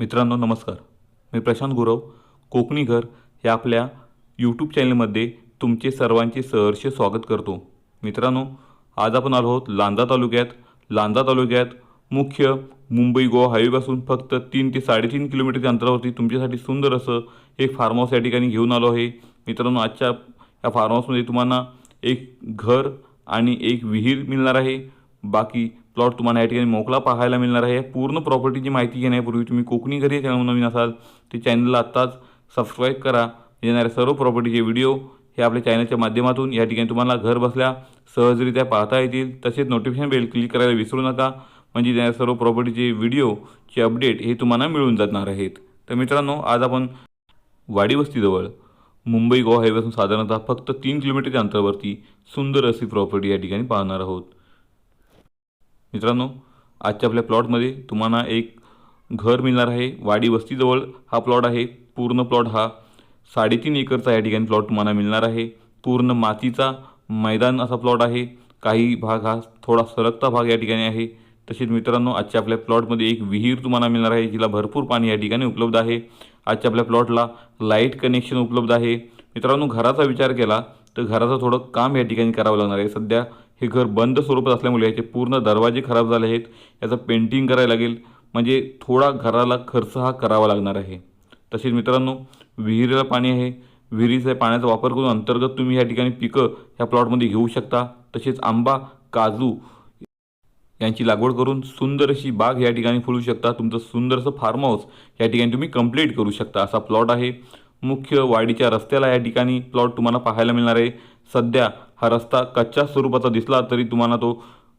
मित्रांनो नमस्कार. मी प्रशांत गुरव कोकणी घर या आपल्या यूट्यूब चॅनलमध्ये तुमचे सर्वांचे सहर्ष स्वागत करतो. मित्रांनो आज आपण आलो आहोत लांजा तालुक्यात. लांजा तालुक्यात मुख्य मुंबई गोवा हायवेपासून फक्त तीन ते साडेतीन किलोमीटरच्या अंतरावरती तुमच्यासाठी सुंदर असं एक फार्म हाऊस या ठिकाणी घेऊन आलो आहे. मित्रांनो आजच्या या फार्म हाऊसमध्ये तुम्हाला एक घर आणि एक विहीर मिळणार आहे. बाकी प्लॉट तुम्हाला या ठिकाणी मोकळा पाहायला मिळणार आहे. पूर्ण प्रॉपर्टीची माहिती घेण्यापूर्वी तुम्ही कोकणी घरी चॅनल नवीन असाल ते चॅनलला आत्ताच सबस्क्राईब करा. येणाऱ्या सर्व प्रॉपर्टीचे व्हिडिओ हे आपल्या चॅनलच्या माध्यमातून या ठिकाणी तुम्हाला घर बसल्या सहजरित्या पाहता येतील. तसेच नोटिफिकेशन बेल क्लिक करायला विसरू नका. म्हणजे येणाऱ्या सर्व प्रॉपर्टीचे व्हिडिओचे अपडेट हे तुम्हाला मिळून जाणार आहेत. तर मित्रांनो आज आपण वाडी वस्तीजवळ मुंबई गोवा हायवेपासून साधारणतः फक्त तीन किलोमीटरच्या अंतरावरती सुंदर अशी प्रॉपर्टी या ठिकाणी पाहणार आहोत. मित्रांनो आजच्या आपल्या प्लॉटमध्ये तुम्हाला एक घर मिळणार आहे. वाडी वस्तीजवळ हा प्लॉट आहे. पूर्ण प्लॉट हा साडेतीन एकरचा या ठिकाणी प्लॉट तुम्हाला मिळणार आहे. पूर्ण मातीचा मैदान असा प्लॉट आहे. काही भाग हा थोडा सरकता भाग या ठिकाणी आहे. तसेच मित्रांनो आजच्या आपल्या प्लॉटमध्ये एक विहीर तुम्हाला मिळणार आहे जिला भरपूर पाणी या ठिकाणी उपलब्ध आहे. आजच्या आपल्या प्लॉटला लाइट कनेक्शन उपलब्ध आहे. मित्रांनो घराचा विचार केला तर घराचं थोडं काम या ठिकाणी करावं लागणार आहे. सध्या हे घर बंद स्वरूपात असल्यामुळे याचे पूर्ण दरवाजे खराब झाले आहेत. याचं पेंटिंग करायला लागेल. म्हणजे थोडा घराला खर्च हा करावा लागणार आहे. तसेच मित्रांनो विहिरीला पाणी आहे. विहिरीचा पाण्याचा वापर करून अंतर्गत तुम्ही या ठिकाणी पिकं ह्या प्लॉटमध्ये घेऊ शकता. तसेच आंबा काजू यांची लागवड करून सुंदर अशी बाग या ठिकाणी फुलू शकता. तुमचं सुंदरसं फार्म हाऊस या ठिकाणी तुम्ही कंप्लीट करू शकता. असा प्लॉट आहे. मुख्य वाडीच्या रस्त्याला या ठिकाणी प्लॉट तुम्हाला पाहायला मिळणार आहे. सध्या हा रस्ता कच्च्या स्वरूपाचा दिसला तरी तुम्हाला तो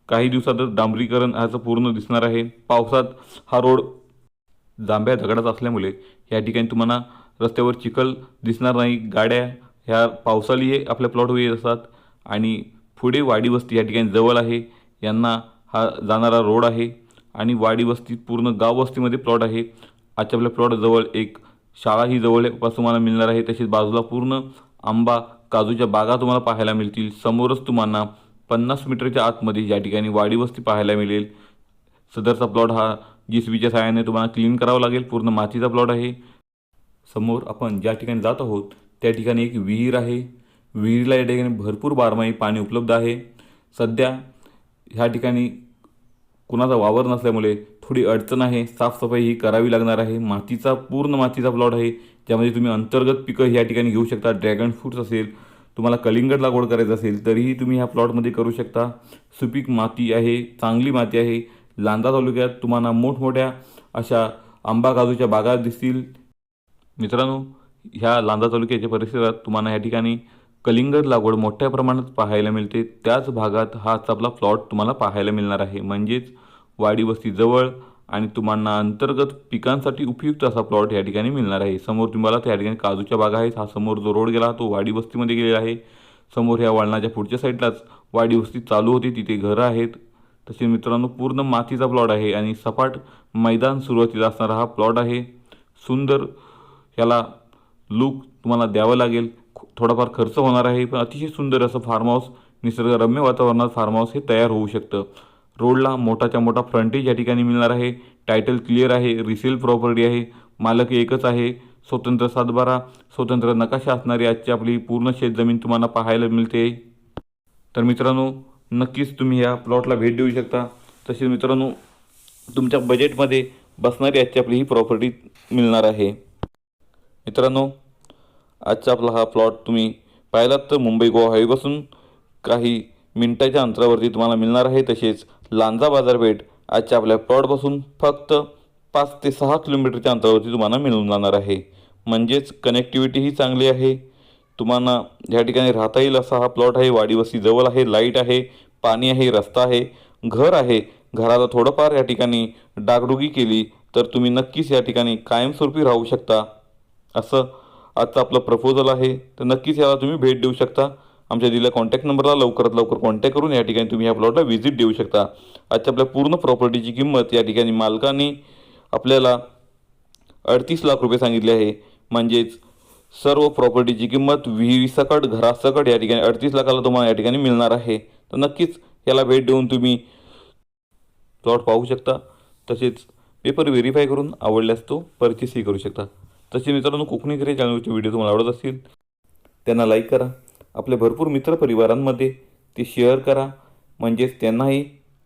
काही दिवसातच डांबरीकरण ह्याचं पूर्ण दिसणार आहे. पावसात हा रोड जांभ्या दगडाचा असल्यामुळे या ठिकाणी तुम्हाला रस्त्यावर चिखल दिसणार नाही. गाड्या ह्या पावसाळी आपल्या प्लॉटवर येत असतात आणि पुढे वाडी वस्ती या ठिकाणी जवळ आहे. यांना हा जाणारा रोड आहे आणि वाडी वस्ती पूर्ण गाव वस्तीमध्ये प्लॉट आहे. आजच्या आपल्या प्लॉटजवळ एक शाळा ही जवळपास तुम्हाला मिळणार आहे. तसेच बाजूला पूर्ण आंबा काजूच्या बागा तुम्हाला पाहायला मिळतील. समोरच तुम्हाला पन्नास मीटरच्या आतमध्ये या ठिकाणी वाडी वस्ती पाहायला मिळेल. सदरचा प्लॉट हा जी सी बीच्या सहाय्याने तुम्हाला क्लीन करावा लागेल. पूर्ण मातीचा प्लॉट आहे. समोर आपण ज्या ठिकाणी जात आहोत त्या ठिकाणी एक विहीर आहे. विहिरीला या ठिकाणी भरपूर बारमाही पाणी उपलब्ध आहे. सध्या ह्या ठिकाणी कुणाचा वावर नसल्यामुळे थोडी अडचण आहे. साफसफाई ही करावी लागणार आहे. मातीचा पूर्ण मातीचा प्लॉट आहे. ज्यामध्ये तुम्ही अंतर्गत पिकं ह्या ठिकाणी घेऊ शकता. ड्रॅगन फ्रूट्स असेल तुम्हाला कलिंगड लागवड करायचं असेल तरीही तुम्ही ह्या प्लॉटमध्ये करू शकता. सुपीक माती आहे चांगली माती आहे. लांजा तालुक्यात तुम्हाला मोठमोठ्या अशा आंबा काजूच्या बागा दिसतील. मित्रांनो ह्या लांजा तालुक्याच्या परिसरात तुम्हाला या ठिकाणी कलिंगड लागवड मोठ्या प्रमाणात पाहायला मिळते. त्याच भागात हाच आपला प्लॉट तुम्हाला पाहायला मिळणार आहे. म्हणजेच वाडी जवळ आणि तुम्हाला अंतर्गत पिकांसाठी उपयुक्त असा प्लॉट या ठिकाणी मिळणार आहे. समोर तुम्हाला त्या ठिकाणी काजूच्या बागा आहेत हा समोर जो रोड गेला तो वाडी वस्तीमध्ये गेलेला आहे. समोर ह्या वळणाच्या पुढच्या साईडलाच वाडी वस्ती चालू होती. तिथे घरं आहेत. तसे मित्रांनो पूर्ण मातीचा प्लॉट आहे आणि सपाट मैदान सुरुवातीला असणारा हा प्लॉट आहे. सुंदर ह्याला लूक तुम्हाला द्यावं लागेल. थोडाफार खर्च होणार आहे. पण अतिशय सुंदर असं फार्म हाऊस निसर्गरम्य वातावरणात फार्म हाऊस हे तयार होऊ शकतं. रोडला मोठाच्या मोठा फ्रंटेज या ठिकाणी मिळणार आहे. टायटल क्लिअर आहे. रिसेल प्रॉपर्टी आहे. मालक एकच आहे. स्वतंत्र सातबारा स्वतंत्र नकाशा असणारी आजची आपली पूर्ण शेतजमीन तुम्हाला पाहायला मिळते. तर मित्रांनो नक्कीच तुम्ही या प्लॉटला भेट देऊ शकता. तसेच मित्रांनो तुमच्या बजेटमध्ये बसणारी आजची आपली ही प्रॉपर्टी मिळणार आहे. मित्रांनो आजचा आपला हा प्लॉट तुम्ही पाहिलात तर मुंबई गोवा हायवेपासून काही मिनटाच्या अंतरावरती तुम्हाला मिळणार आहे. तसेच लांजा बाजारपेठ आजच्या आपल्या प्लॉटपासून फक्त पाच ते सहा किलोमीटरच्या अंतरावरती तुम्हाला मिळून जाणार आहे. म्हणजेच कनेक्टिव्हिटीही चांगली आहे. तुम्हाला ह्या ठिकाणी राहता येईल असा हा प्लॉट आहे. वाडीवस्ती जवळ आहे लाइट आहे पाणी आहे रस्ता आहे घर आहे. घराला थोडंफार या ठिकाणी डागडुगी केली तर तुम्ही नक्कीच या ठिकाणी कायमस्वरूपी राहू शकता असं आजचा आपलं प्रपोजल आहे. तर नक्कीच याला तुम्ही भेट देऊ शकता. आमच्या दिलेल्या कॉन्टॅक्ट नंबरला लवकरात लवकर कॉन्टॅक्ट करून या ठिकाणी तुम्ही या प्लॉटला व्हिजिट देऊ शकता. आजच्या आपल्या पूर्ण प्रॉपर्टीची किंमत या ठिकाणी मालकाने आपल्याला अडतीस लाख रुपये सांगितले आहे. म्हणजेच सर्व प्रॉपर्टीची किंमत विहिरीसकट घरासकट या ठिकाणी अडतीस लाखाला तुम्हाला या ठिकाणी मिळणार आहे. तर नक्कीच याला भेट देऊन तुम्ही प्लॉट पाहू शकता. तसेच पेपर व्हेरीफाय करून आवडल्यास तो परचेसही करू शकता. तसे मित्रांनो कोकणी घरी चॅनलचे व्हिडिओ तुम्हाला आवडत असतील त्यांना लाईक करा. आपल्या भरपूर मित्रपरिवारांमध्ये ते शेअर करा. म्हणजेच त्यांनाही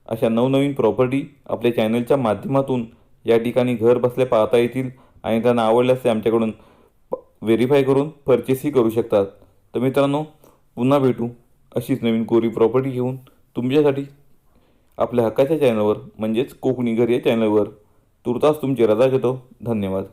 अशा नवनवीन प्रॉपर्टी आपल्या चॅनलच्या माध्यमातून या ठिकाणी घर बसल्या पाहता येतील आणि त्यांना आवडल्यास ते आमच्याकडून व्हेरीफाय करून परचेसही करू शकतात. तर मित्रांनो पुन्हा भेटू अशीच नवीन कोरी प्रॉपर्टी घेऊन तुमच्यासाठी आपल्या हक्काच्या चॅनलवर म्हणजेच कोकणी घर या चॅनलवर तुर्तास तुमची रजा घेतो धन्यवाद.